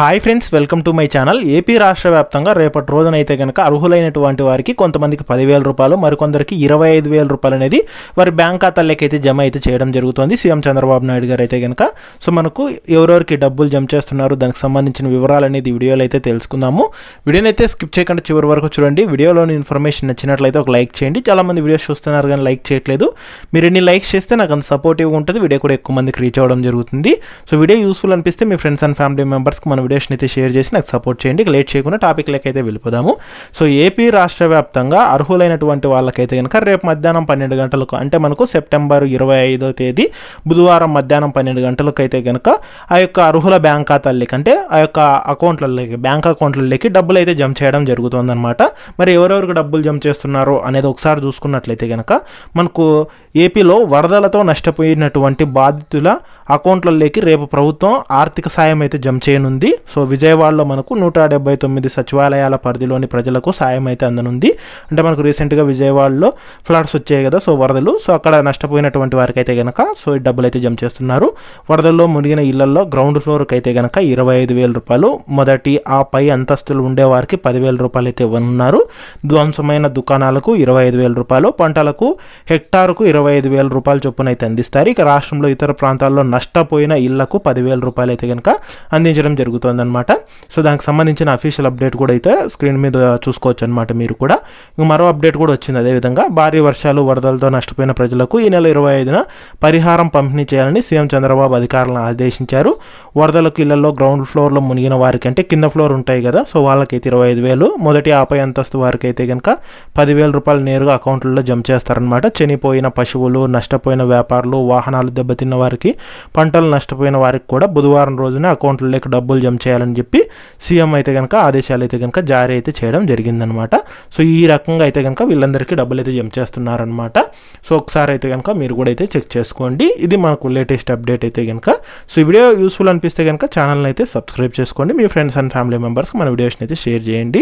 Hi friends welcome to my channel AP రాష్ట్ర వ్యాప్తంగా రేపటి రోజునైతే కనుక అర్హులైనటువంటి వారికి కొంతమందికి పదివేల రూపాయలు మరికొందరికి ఇరవై ఐదు వేల రూపాయలు అనేది వారి బ్యాంక్ ఖాతాలకి అయితే జమ అయితే చేయడం జరుగుతుంది. సీఎం చంద్రబాబు నాయుడు గారు అయితే కనుక సో మనకు ఎవరెవరికి డబ్బులు జమ చేస్తున్నారు దానికి సంబంధించిన వివరాలు అనేది వీడియోలో అయితే తెలుసుకుందాము. వీడియోని అయితే స్కిప్ చేయకుండా చివరి వరకు చూడండి. వీడియోలోని ఇన్ఫర్మేషన్ నచ్చినట్లయితే ఒక లైక్ చేయండి. చాలా మంది వీడియోస్ చూస్తున్నారు కానీ లైక్ చేయట్లేదు. మీరు ఎన్ని లైక్స్ చేస్తే నాకు అంత సపోర్టివ్గా ఉంటుంది. వీడియో కూడా ఎక్కువ మందికి రీచ్ అవ్వడం జరుగుతుంది. సో వీడియో యూస్ఫుల్ అనిపిస్తే మీ ఫ్రెండ్స్ అండ్ ఫ్యామిలీ మెంబర్స్కి మన వీడియోస్ని అయితే షేర్ చేసి నాకు సపోర్ట్ చేయండి. లేట్ చేయకుండా టాపిక్ అయితే వెళ్ళిపోదాము. సో ఏపీ రాష్ట్ర వ్యాప్తంగా అర్హులైనటువంటి వాళ్ళకైతే కనుక రేపు మధ్యాహ్నం పన్నెండు గంటలకు అంటే మనకు సెప్టెంబర్ ఇరవై ఐదో తేదీ బుధవారం మధ్యాహ్నం పన్నెండు గంటలకు అయితే కనుక ఆ యొక్క అర్హుల బ్యాంక్ ఖాతాలకి అంటే ఆ యొక్క అకౌంట్లలోకి బ్యాంక్ అకౌంట్లలోకి డబ్బులు అయితే జమ చేయడం జరుగుతుందన్నమాట. మరి ఎవరెవరికి డబ్బులు జమ చేస్తున్నారు అనేది ఒకసారి చూసుకున్నట్లయితే కనుక మనకు ఏపీలో వరదలతో నష్టపోయినటువంటి బాధితుల అకౌంట్లలోకి రేపు ప్రభుత్వం ఆర్థిక సాయం అయితే జమ చేయనుంది. సో విజయవాడలో మనకు నూట డెబ్బై తొమ్మిది సచివాలయాల పరిధిలోని ప్రజలకు సాయం అయితే అందనుంది. అంటే మనకు రీసెంట్గా విజయవాడలో ఫ్లడ్స్ వచ్చాయి కదా సో వరదలు. సో అక్కడ నష్టపోయినటువంటి వారికి అయితే కనుక సో ఈ డబ్బులు అయితే జమ చేస్తున్నారు. వరదల్లో మునిగిన ఇళ్ళలో గ్రౌండ్ ఫ్లోర్కి అయితే కనుక ఇరవై ఐదు వేల రూపాయలు మొదటి ఆ పై అంతస్తులు ఉండే వారికి పదివేల రూపాయలు అయితే ఇవ్వనున్నారు. ధ్వంసమైన దుకాణాలకు ఇరవై ఐదు వేల రూపాయలు పంటలకు హెక్టార్కు ఇరవై ఐదు వేల రూపాయల చొప్పున అయితే అందిస్తారు. ఇక రాష్ట్రంలో ఇతర ప్రాంతాల్లో నష్టపోయిన ఇళ్ళకు పదివేల రూపాయలు అయితే కనుక అందించడం జరుగుతుంది. జరుగుతుందన్నమాట. సో దానికి సంబంధించిన అఫీషియల్ అప్డేట్ కూడా అయితే స్క్రీన్ మీద చూసుకోవచ్చు అనమాట మీరు కూడా. ఇంక మరో అప్డేట్ కూడా వచ్చింది అదేవిధంగా భారీ వర్షాలు వరదలతో నష్టపోయిన ప్రజలకు ఈ నెల ఇరవై ఐదున పరిహారం పంపిణీ చేయాలని సీఎం చంద్రబాబు అధికారులను ఆదేశించారు. వరదలకు ఇళ్ళలో గ్రౌండ్ ఫ్లోర్లో మునిగిన వారికి అంటే కింద ఫ్లోర్ ఉంటాయి కదా సో వాళ్ళకైతే ఇరవై ఐదు వేలు మొదటి ఆపై అంతస్తు వారికి అయితే కనుక పదివేల రూపాయలు నేరుగా అకౌంట్లలో జమ చేస్తారనమాట చనిపోయిన పశువులు నష్టపోయిన వ్యాపారులు వాహనాలు దెబ్బతిన్న వారికి పంటలు నష్టపోయిన వారికి కూడా బుధవారం రోజున అకౌంట్లలోకి డబ్బులు జమ చేయాలని చెప్పి సీఎం అయితే కనుక ఆదేశాలు అయితే కనుక జారీ అయితే చేయడం జరిగిందనమాట. సో ఈ రకంగా అయితే కనుక వీళ్ళందరికీ డబ్బులు అయితే జమ చేస్తున్నారనమాట. సో ఒకసారి అయితే కనుక మీరు కూడా అయితే చెక్ చేసుకోండి. ఇది మనకు లేటెస్ట్ అప్డేట్ అయితే కనుక సో ఈ వీడియో యూస్ఫుల్ అనిపిస్తే కనుక ఛానల్ని అయితే సబ్స్క్రైబ్ చేసుకోండి. మీ ఫ్రెండ్స్ అండ్ ఫ్యామిలీ మెంబర్స్కి మన వీడియోస్ని అయితే షేర్ చేయండి.